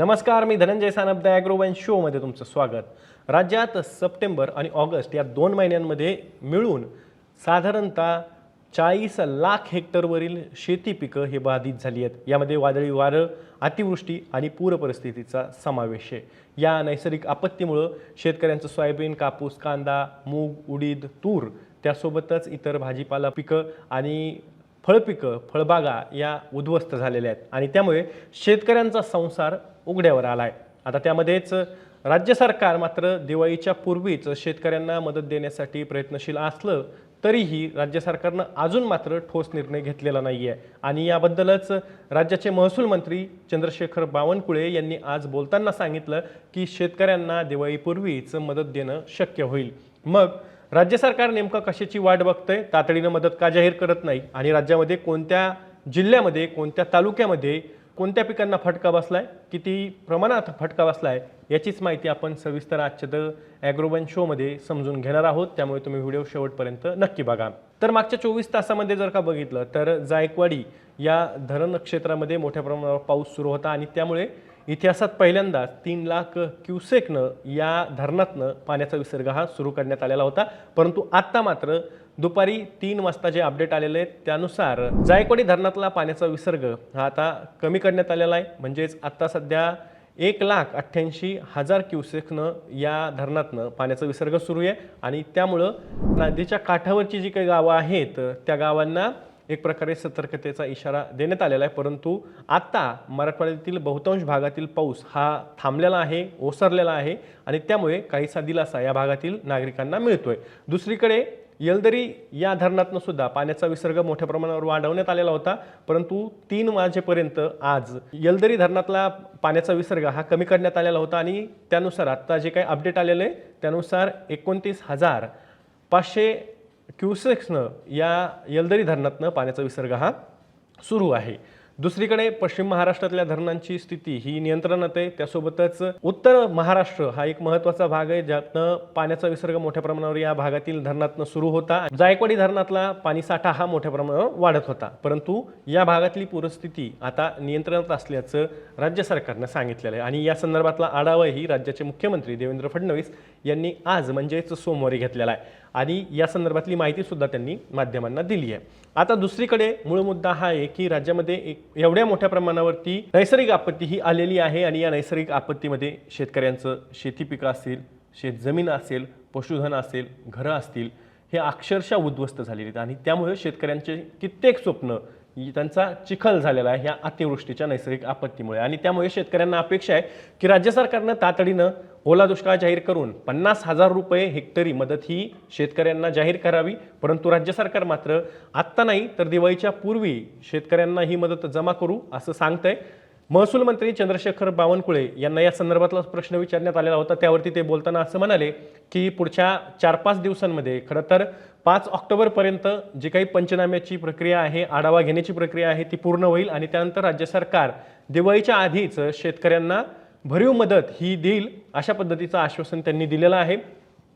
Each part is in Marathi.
नमस्कार मी धनंजय सानप द ॲग्रोवन शोमध्ये तुमचं स्वागत. राज्यात सप्टेंबर आणि ऑगस्ट या दोन महिन्यांमध्ये मिळून साधारणतः चाळीस लाख हेक्टरवरील शेती पिकं हे बाधित झाली आहेत. यामध्ये वादळी वारं अतिवृष्टी आणि पूर परिस्थितीचा समावेश आहे. या नैसर्गिक आपत्तीमुळं शेतकऱ्यांचं सोयाबीन कापूस कांदा मूग उडीद तूर त्यासोबतच इतर भाजीपाला पिकं आणि फळपिकं फळबागा या उद्ध्वस्त झालेल्या आहेत. आणि त्यामुळे शेतकऱ्यांचा संसार उघड्यावर आला आहे आता त्यामध्येच राज्य सरकार मात्र दिवाळीच्या पूर्वीच शेतकऱ्यांना मदत देण्यासाठी प्रयत्नशील असलं तरीही राज्य सरकारनं अजून मात्र ठोस निर्णय घेतलेला नाही आहे आणि याबद्दलच राज्याचे महसूल मंत्री चंद्रशेखर बावनकुळे यांनी आज बोलताना सांगितलं की शेतकऱ्यांना दिवाळीपूर्वीच मदत देणं शक्य होईल. मग राज्य सरकार नेमकं कशाची वाट बघतंय? तातडीनं मदत का जाहीर करत नाही? आणि राज्यामध्ये कोणत्या जिल्ह्यामध्ये कोणत्या तालुक्यामध्ये कोणत्या पिकांना फटका बसलाय किती प्रमाणात फटका बसलाय याचीच माहिती आपण सविस्तर आजच्या द ॲग्रोबन शोमध्ये समजून घेणार आहोत. त्यामुळे तुम्ही व्हिडिओ शेवटपर्यंत नक्की बघा. तर मागच्या चोवीस तासामध्ये जर का बघितलं तर जायकवाडी या धरण क्षेत्रामध्ये मोठ्या प्रमाणावर पाऊस सुरू होता आणि त्यामुळे इतिहासात पहिल्यांदाच तीन लाख क्युसेकनं या धरणातनं पाण्याचा विसर्ग हा सुरू करण्यात आलेला होता. परंतु आत्ता मात्र दुपारी तीन वाजता जे अपडेट आलेले आहेत त्यानुसार जायकवाडी धरणातला पाण्याचा विसर्ग हा आता कमी करण्यात आलेला आहे. म्हणजेच आत्ता सध्या एक लाख अठ्ठ्याऐंशी हजार क्युसेकनं या धरणातनं पाण्याचा विसर्ग सुरू आहे. आणि त्यामुळं नदीच्या काठावरची जी काही गावं आहेत त्या गावांना एक प्रकारे सतर्कतेचा इशारा देण्यात आलेला आहे. परंतु आत्ता मराठवाड्यातील बहुतांश भागातील पाऊस हा थांबलेला आहे ओसरलेला आहे. आणि त्यामुळे काहीसा दिलासा या भागातील नागरिकांना मिळतोय. दुसरीकडे येलदरी या धरणातनं सुद्धा पाण्याचा विसर्ग मोठ्या प्रमाणावर वाढवण्यात आलेला होता परंतु तीन वाजेपर्यंत आज येलदरी धरणातला पाण्याचा विसर्ग हा कमी करण्यात आलेला होता आणि त्यानुसार आत्ता जे काही अपडेट आलेलं आहे त्यानुसार एकोणतीस हजार पाचशे क्युसेक्सनं या येलदरी धरणातनं पाण्याचा विसर्ग हा सुरू आहे. दुसरीकडे पश्चिम महाराष्ट्रातल्या धरणांची स्थिती ही नियंत्रणात आहे. त्यासोबतच उत्तर महाराष्ट्र हा एक महत्त्वाचा भाग आहे ज्यातनं पाण्याचा विसर्ग मोठ्या प्रमाणावर या भागातील धरणातनं सुरू होता. जायकवाडी धरणातला पाणीसाठा हा मोठ्या प्रमाणावर वाढत होता. परंतु या भागातली पूरस्थिती आता नियंत्रणात असल्याचं राज्य सरकारनं सांगितलेलं आहे. आणि या संदर्भातला आढावाही राज्याचे मुख्यमंत्री देवेंद्र फडणवीस यांनी आज म्हणजेच सोमवारी घेतलेला आहे. आणि या संदर्भातली माहितीसुद्धा त्यांनी माध्यमांना दिली आहे. आता दुसरीकडे मूळ मुद्दा हा आहे की राज्यामध्ये एक एवढ्या मोठ्या प्रमाणावरती नैसर्गिक आपत्ती ही आलेली आहे आणि या नैसर्गिक आपत्तीमध्ये शेतकऱ्यांचं शेती पिकं असतील शेतजमीन असेल पशुधन असेल घरं असतील हे अक्षरशः उद्ध्वस्त झालेले आहेत. आणि त्यामुळे शेतकऱ्यांचे कित्येक स्वप्न त्यांचा चिखल झालेला आहे ह्या अतिवृष्टीच्या नैसर्गिक आपत्तीमुळे. आणि त्यामुळे शेतकऱ्यांना अपेक्षा आहे की राज्य सरकारनं तातडीनं ओला दुष्काळ जाहीर करून पन्नास हजार रुपये हेक्टरी मदत ही शेतकऱ्यांना जाहीर करावी. परंतु राज्य सरकार मात्र आत्ता नाही तर दिवाळीच्या पूर्वी शेतकऱ्यांना ही मदत जमा करू असं सांगतंय. महसूल मंत्री चंद्रशेखर बावनकुळे यांना या संदर्भातला प्रश्न विचारण्यात आलेला होता. त्यावरती ते बोलताना असं म्हणाले की पुढच्या चार पाच दिवसांमध्ये खरं तर पाच ऑक्टोबरपर्यंत जी काही पंचनाम्याची प्रक्रिया आहे आढावा घेण्याची प्रक्रिया आहे ती पूर्ण होईल आणि त्यानंतर राज्य सरकार दिवाळीच्या आधीच शेतकऱ्यांना भरीव मदत ही देईल अशा पद्धतीचं आश्वासन त्यांनी दिलेलं आहे.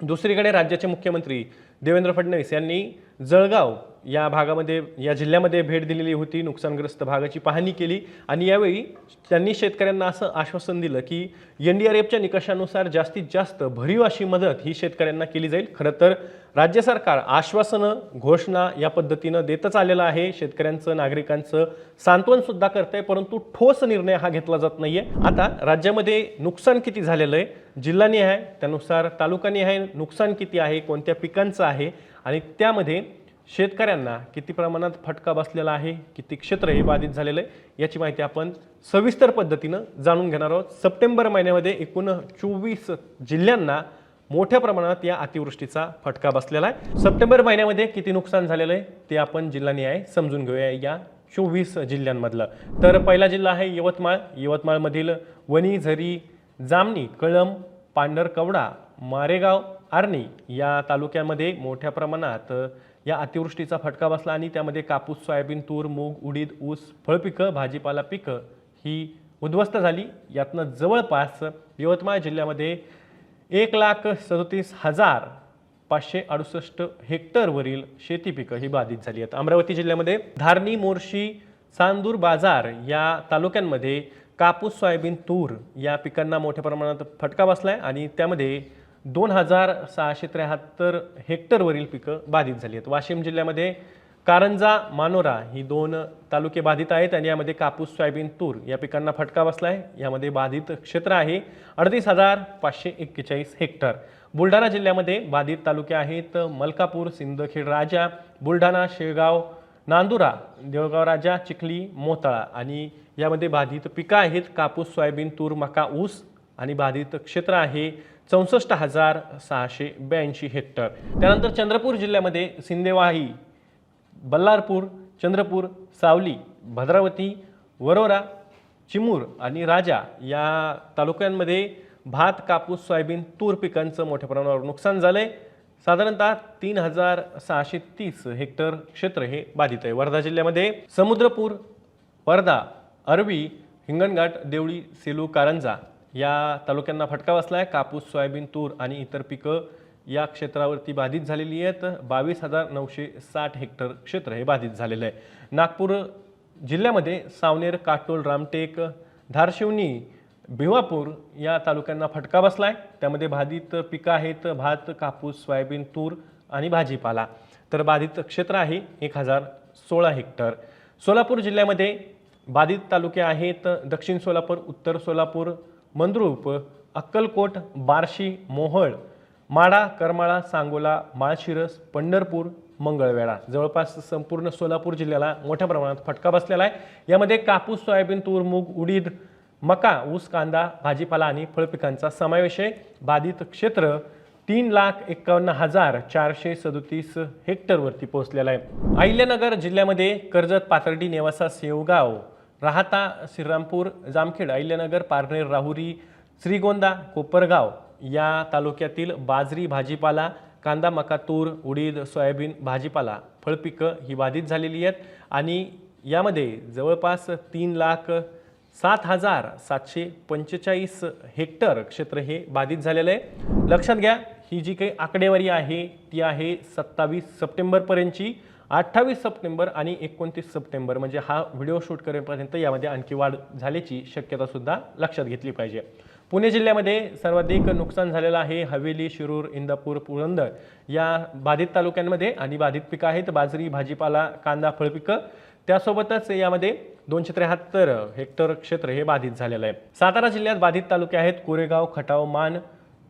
दुसरीकडे राज्याचे मुख्यमंत्री देवेंद्र फडणवीस यांनी जळगाव या भागामध्ये या जिल्ह्यामध्ये भेट दिलेली होती नुकसानग्रस्त भागाची पाहणी केली. आणि यावेळी त्यांनी शेतकऱ्यांना असं आश्वासन दिलं की एन डी आर एफच्या निकषानुसार जास्तीत जास्त भरीव अशी मदत ही शेतकऱ्यांना केली जाईल. खरं तर राज्य सरकार आश्वासनं घोषणा या पद्धतीनं देतच आलेलं आहे. शेतकऱ्यांचं नागरिकांचं सांत्वन सुद्धा करतंय परंतु ठोस निर्णय हा घेतला जात नाही आहे आता राज्यामध्ये नुकसान किती झालेलं आहे? जिल्हानिहाय त्यानुसार तालुकानिहाय नुकसान किती आहे? कोणत्या पिकांचं आहे? आणि त्यामध्ये शेतकऱ्यांना किती प्रमाणात फटका बसलेला आहे किती क्षेत्र हे बाधित झालेलं आहे याची माहिती आपण सविस्तर पद्धतीनं जाणून घेणार आहोत. सप्टेंबर महिन्यामध्ये एकूण चोवीस जिल्ह्यांना मोठ्या प्रमाणात या अतिवृष्टीचा फटका बसलेला आहे. सप्टेंबर महिन्यामध्ये किती नुकसान झालेलं आहे ते आपण जिल्हानिहाय समजून घेऊया या चोवीस जिल्ह्यांमधलं. तर पहिला जिल्हा आहे यवतमाळ. यवतमाळमधील वणी झरी जामणी कळंब पांढरकवडा मारेगाव आर्णी या तालुक्यामध्ये मोठ्या प्रमाणात या अतिवृष्टीचा फटका बसला आणि त्यामध्ये कापूस सोयाबीन तूर मूग उडीद ऊस फळपिकं भाजीपाला पिकं ही उद्ध्वस्त झाली. यातनं जवळपास यवतमाळ जिल्ह्यामध्ये एक लाख सदोतीस हजार पाचशे अडुसष्ट हेक्टरवरील शेती पिकं ही बाधित झाली आहेत. अमरावती जिल्ह्यामध्ये धारणी मोर्शी चांदूर बाजार या तालुक्यांमध्ये कापूस सोयाबीन तूर या पिकांना मोठ्या प्रमाणात फटका बसला आहे आणि त्यामध्ये दोन हजार सहाशे त्र्याहत्तर हेक्टरवरील पिकं बाधित झाली आहेत. वाशिम जिल्ह्यामध्ये कारंजा मानोरा ही दोन तालुके बाधित आहेत आणि यामध्ये कापूस सोयाबीन तूर या पिकांना फटका बसला आहे. यामध्ये बाधित क्षेत्र आहे अडतीस हजार पाचशे एक्केचाळीस हेक्टर. बुलढाणा जिल्ह्यामध्ये बाधित तालुके आहेत मलकापूर सिंदखेड राजा बुलढाणा शेळगाव नांदुरा देवळगाव राजा चिखली मोताळा आणि यामध्ये बाधित पिकं आहेत. कापूस सोयाबीन तूर मका ऊस आणि बाधित क्षेत्र आहे चौसष्ट हजार सहाशे ब्याऐंशी हेक्टर. त्यानंतर चंद्रपूर जिल्ह्यामध्ये सिंदेवाही बल्लारपूर चंद्रपूर सावली भद्रावती वरोरा चिमूर आणि राजा या तालुक्यांमध्ये भात कापूस सोयाबीन तूर पिकांचं मोठ्या प्रमाणावर नुकसान झालं आहे साधारणतः तीन हजार सहाशे तीस हेक्टर क्षेत्र हे बाधित आहे. वर्धा जिल्ह्यामध्ये समुद्रपूर वर्धा अरबी हिंगणघाट देवळी सेलू कारंजा या तालुक्यांना फटका बसला आहे कापूस सोयाबीन तूर आणि इतर पिकं या क्षेत्रावरती बाधित झालेली आहेत. बावीस हजार नऊशे साठ हेक्टर क्षेत्र हे बाधित झालेलं आहे. नागपूर जिल्ह्यामध्ये सावनेर काटोल रामटेक धारशिवनी भिवापूर या तालुक्यांना फटका बसला आहे त्यामध्ये बाधित पिकं आहेत. भात कापूस सोयाबीन तूर आणि भाजीपाला. तर बाधित क्षेत्र आहे एक हजार सोळा हेक्टर. सोलापूर जिल्ह्यामध्ये बाधित तालुके आहेत. दक्षिण सोलापूर उत्तर सोलापूर मंद्रुप अक्कलकोट बार्शी मोहळ माडा करमाळा सांगोला माळशिरस पंढरपूर मंगळवेढा. जवळपास संपूर्ण सोलापूर जिल्ह्याला मोठ्या प्रमाणात फटका बसलेला आहे. यामध्ये कापूस सोयाबीन तूर मूग उडीद मका ऊस कांदा भाजीपाला आणि फळपिकांचा समावेश आहे. बाधित क्षेत्र तीन लाख एक्कावन्न हजार चारशे सदोतीस हेक्टरवरती पोहोचलेला आहे. अहिल्यानगर जिल्ह्यामध्ये कर्जत पाथर्डी नेवासा सेवगाव राहता श्रीरामपूर जामखेड अहिल्यानगर पारनेर राहुरी श्रीगोंदा कोपरगाव या तालुक्यातील बाजरी भाजीपाला कांदा मका तूर उडीद सोयाबीन भाजीपाला फळपिकं ही बाधित झालेली आहेत आणि यामध्ये जवळपास तीन लाख सात हजार सातशे पंचेचाळीस हेक्टर क्षेत्र हे बाधित झालेलं आहे. लक्षात घ्या ही जी काही आकडेवारी आहे ती आहे सत्तावीस सप्टेंबरपर्यंतची. अठ्ठावीस सप्टेंबर आणि एकोणतीस सप्टेंबर म्हणजे हा व्हिडिओ शूट करेपर्यंत यामध्ये आणखी वाढ झाल्याची शक्यता सुद्धा लक्षात घेतली पाहिजे. पुणे जिल्ह्यामध्ये सर्वाधिक नुकसान झालेलं आहे. हवेली शिरूर इंदापूर पुरंदर या बाधित तालुक्यांमध्ये आणि बाधित पिकं आहेत. बाजरी भाजीपाला कांदा फळपिकं. त्यासोबतच यामध्ये दोनशे त्र्याहत्तर हेक्टर क्षेत्र हे बाधित झालेलं आहे. सातारा जिल्ह्यात बाधित तालुके आहेत. कोरेगाव खटाव मान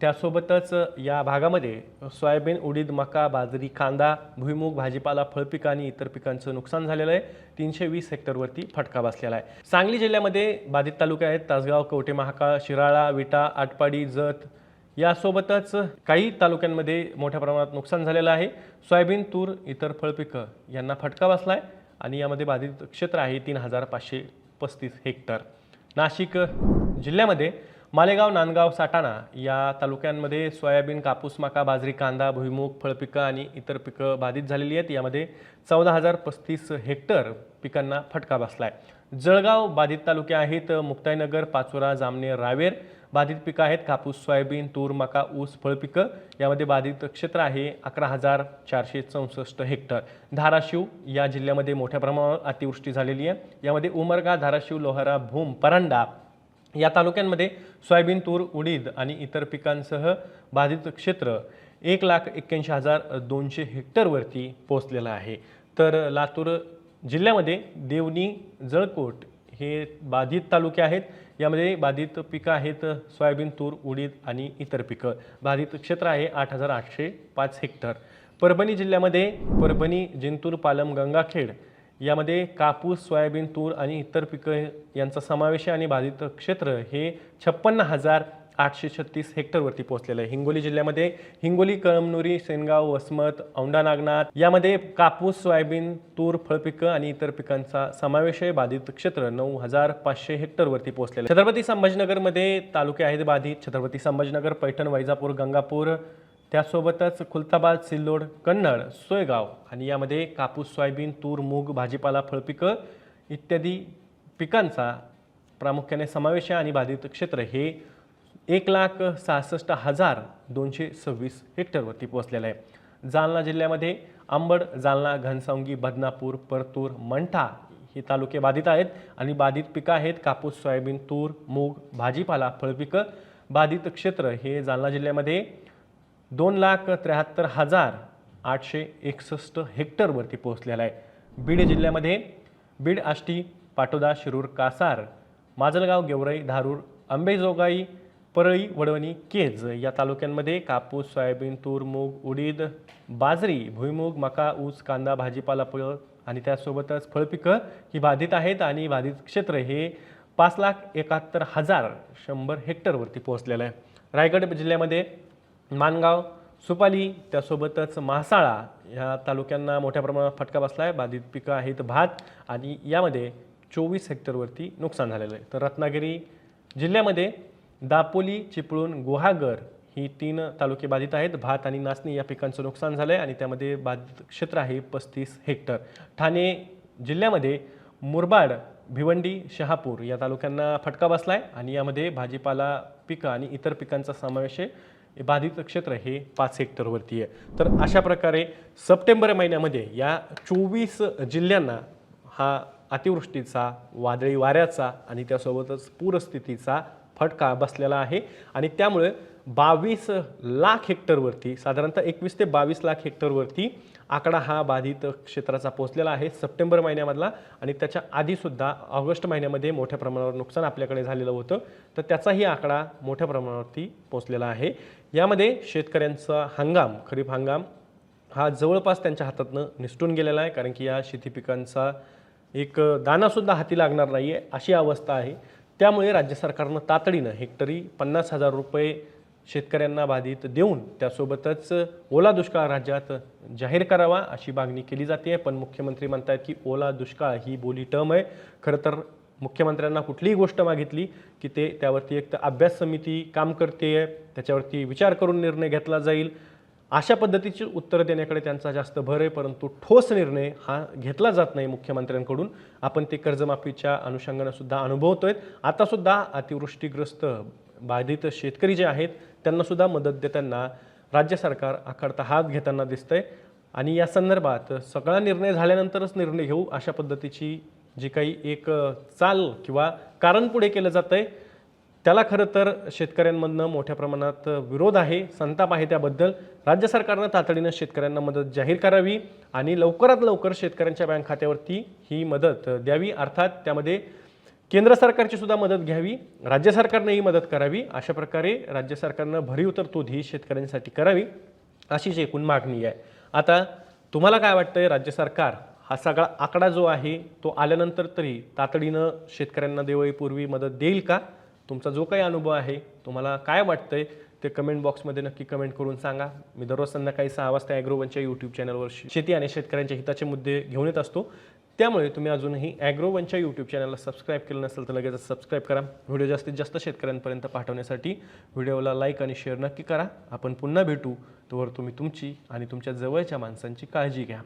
त्यासोबतच या भागामध्ये सोयाबीन उडीद मका बाजरी कांदा भुईमूग भाजीपाला फळपिक आणि इतर पिकांचं नुकसान झालेलं आहे. तीनशे वीस हेक्टरवरती फटका बसलेला आहे. सांगली जिल्ह्यामध्ये बाधित तालुके आहेत. तासगाव कवठे महाकाळ शिराळा विटा आटपाडी जत यासोबतच काही तालुक्यांमध्ये मोठ्या प्रमाणात नुकसान झालेलं आहे. सोयाबीन तूर इतर फळपिकं यांना फटका बसला आहे आणि यामध्ये बाधित क्षेत्र आहे तीन हजार पाचशे पस्तीस हेक्टर. नाशिक जिल्ह्यामध्ये मालेगाव नांदगाव साटाणा या तालुक्यांमध्ये सोयाबीन कापूस मका बाजरी कांदा भुईमूग फळपिकं आणि इतर पिकं बाधित झालेली आहेत. यामध्ये चौदा हजार पस्तीस हेक्टर पिकांना फटका बसला आहे जळगाव बाधित तालुके आहेत मुक्ताईनगर पाचोरा जामनेर रावेर. बाधित पिकं आहेत कापूस सोयाबीन तूर मका ऊस फळपिकं. यामध्ये बाधित क्षेत्र आहे अकरा हजार चारशे चौसष्ट हेक्टर. धाराशिव या जिल्ह्यामध्ये मोठ्या प्रमाणावर अतिवृष्टी झालेली आहे. यामध्ये उमरगा धाराशिव लोहारा भूम परांडा या तालुक्यांमध्ये सोयाबीन तूर उडीद आणि इतर पिकांसह बाधित क्षेत्र एक लाख एक्क्याऐंशी हजार दोनशे हेक्टरवरती पोचलेलं आहे. तर लातूर जिल्ह्यामध्ये देवणी जळकोट हे बाधित तालुके आहेत. यामध्ये बाधित पिकं आहेत सोयाबीन तूर उडीद आणि इतर पिकं. बाधित क्षेत्र आहे आठ हजार आठशे पाच हेक्टर. परभणी जिल्ह्यामध्ये परभणी जिंतूर पालम गंगाखेड यामध्ये कापूस सोयाबीन तूर आणि इतर पिकं यांचा समावेश आहे आणि बाधित क्षेत्र हे छप्पन्न हजार आठशे छत्तीस हेक्टरवरती पोहोचलेलं आहे. हिंगोली जिल्ह्यामध्ये हिंगोली कळमनुरी सेनगाव वसमत औंढा नागनाथ यामध्ये कापूस सोयाबीन तूर फळपिकं आणि इतर पिकांचा समावेश आहे. बाधित क्षेत्र नऊ हजार पाचशे हेक्टरवरती पोहोचलेलं आहे. छत्रपती संभाजीनगरमध्ये तालुके आहेत बाधित. छत्रपती संभाजीनगर पैठण वैजापूर गंगापूर त्यासोबतच खुलताबाद सिल्लोड कन्नड सोयगाव आणि यामध्ये कापूस सोयाबीन तूर मूग भाजीपाला फळपिकं इत्यादी पिकांचा प्रामुख्याने समावेश आहे आणि बाधित क्षेत्र हे एक लाख सहासष्ट हजार दोनशे सव्वीस हेक्टरवरती पोहोचलेलं आहे. जालना जिल्ह्यामध्ये आंबड जालना घनसावंगी बदनापूर परतूर मंठा हे तालुके बाधित आहेत आणि बाधित पिकं आहेत कापूस सोयाबीन तूर मूग भाजीपाला फळपिकं बाधित क्षेत्र हे जालना जिल्ह्यामध्ये दोन लाख त्र्याहत्तर हजार आठशे एकसष्ट हेक्टरवरती पोहोचलेला आहे. बीड जिल्ह्यामध्ये बीड आष्टी पाटोदा शिरूर कासार माजलगाव गेवराई धारूर अंबेजोगाई परळी वडवणी केज या तालुक्यांमध्ये कापूस सोयाबीन तूर मूग उडीद बाजरी भुईमूग मका ऊस कांदा भाजीपाला फळ आणि त्यासोबतच फळपिकं ही बाधित आहेत आणि बाधित क्षेत्र हे पाच लाख एकाहत्तर हजार शंभर हेक्टरवरती पोहोचलेलं आहे. रायगड जिल्ह्यामध्ये मानगाव सुपाली त्यासोबतच म्हासाळा ह्या तालुक्यांना मोठ्या प्रमाणात फटका बसला आहे बाधित पिकं आहेत भात आणि यामध्ये चोवीस हेक्टरवरती नुकसान झालेलं आहे. तर रत्नागिरी जिल्ह्यामध्ये दापोली चिपळूण गुहागर ही तीन तालुके बाधित आहेत. भात आणि नाचणी या पिकांचं नुकसान झालं आहे आणि त्यामध्ये बाधित क्षेत्र आहे पस्तीस हेक्टर. ठाणे जिल्ह्यामध्ये मुरबाड भिवंडी शहापूर या तालुक्यांना फटका बसला आहे आणि यामध्ये भाजीपाला पिकं आणि इतर पिकांचा समावेश आहे. बाधित क्षेत्र हे पाच हेक्टरवरती आहे. तर अशा प्रकारे सप्टेंबर महिन्यामध्ये या चोवीस जिल्ह्यांना हा अतिवृष्टीचा वादळी वाऱ्याचा आणि त्यासोबतच पूरस्थितीचा फटका बसलेला आहे. आणि त्यामुळे बावीस लाख हेक्टरवरती साधारणतः एकवीस ते बावीस लाख हेक्टरवरती आकडा हा बाधित क्षेत्राचा पोहोचलेला आहे. सप्टेंबर महिन्यामधला आणि त्याच्या आधीसुद्धा ऑगस्ट महिन्यामध्ये मोठ्या प्रमाणावर नुकसान आपल्याकडे झालेलं होतं. तर त्याचाही आकडा मोठ्या प्रमाणावरती पोहोचलेला आहे. यामध्ये शेतकऱ्यांचा हंगाम खरीप हंगाम हा जवळपास त्यांच्या हातातनं निसटून गेलेला आहे. कारण की या शेती पिकांचा एक दानासुद्धा हाती लागणार नाही आहे अशी अवस्था आहे. त्यामुळे राज्य सरकारनं तातडीनं हेक्टरी पन्नास हजार रुपये शेतकऱ्यांना बाधित देऊन त्यासोबतच ओला दुष्काळ राज्यात जाहीर करावा अशी मागणी केली जाते. पण मुख्यमंत्री म्हणतात की ओला दुष्काळ ही बोली टर्म आहे. खरं तर मुख्यमंत्र्यांना कुठलीही गोष्ट मागितली की ते त्यावरती एक तर अभ्यास समिती काम करते त्याच्यावरती विचार करून निर्णय घेतला जाईल. अशा पद्धतीची उत्तरं देण्याकडे त्यांचा जास्त भर आहे परंतु ठोस निर्णय हा घेतला जात नाही मुख्यमंत्र्यांकडून. आपण ते कर्जमाफीच्या अनुषंगानं सुद्धा अनुभवतोय. आता सुद्धा अतिवृष्टीग्रस्त बाधित शेतकरी जे आहेत त्यांनासुद्धा मदत देताना राज्य सरकार आखडता हात घेताना दिसतंय. आणि या संदर्भात सगळा निर्णय झाल्यानंतरच निर्णय घेऊ अशा पद्धतीची जी काही एक चाल किंवा कारण पुढे केलं जातंय. त्याला खरं तर शेतकऱ्यांमधनं मोठ्या प्रमाणात विरोध आहे संताप आहे त्याबद्दल. राज्य सरकारनं तातडीनं शेतकऱ्यांना मदत जाहीर करावी आणि लवकरात लवकर शेतकऱ्यांच्या बँक खात्यावरती ही मदत द्यावी. अर्थात त्यामध्ये केंद्र सरकारची सुद्धा मदत घ्यावी राज्य सरकारनंही मदत करावी अशा प्रकारे राज्य सरकारनं भरीव तरतूद ही शेतकऱ्यांसाठी करावी अशीच एकूण मागणी आहे. आता तुम्हाला काय वाटतंय राज्य सरकार हा सगळा आकडा जो आहे तो आल्यानंतर तरी तातडीनं शेतकऱ्यांना दिवाळीपूर्वी मदत देईल का? तुमचा जो काही अनुभव आहे तुम्हाला काय वाटतंय ते कमेंट बॉक्समध्ये नक्की कमेंट करून सांगा. मी दररोज संध्याकाळी सहा वाजता ॲग्रोवनच्या यूट्यूब चॅनलवर शेती आणि शेतकऱ्यांच्या हिताचे मुद्दे घेऊन येत असतो. त्यामुळे तुम्ही अजूनही ॲग्रोवनच्या यूट्यूब चॅनलला सबस्क्राईब केलं नसेल तर लगेच सबस्क्राईब करा. व्हिडिओ जास्तीत जास्त शेतकऱ्यांपर्यंत पाठवण्यासाठी व्हिडिओला लाईक आणि शेअर नक्की करा. आपण पुन्हा भेटू. तोवर तुम्ही तुमची आणि तुमच्या जवळच्या माणसांची काळजी घ्या.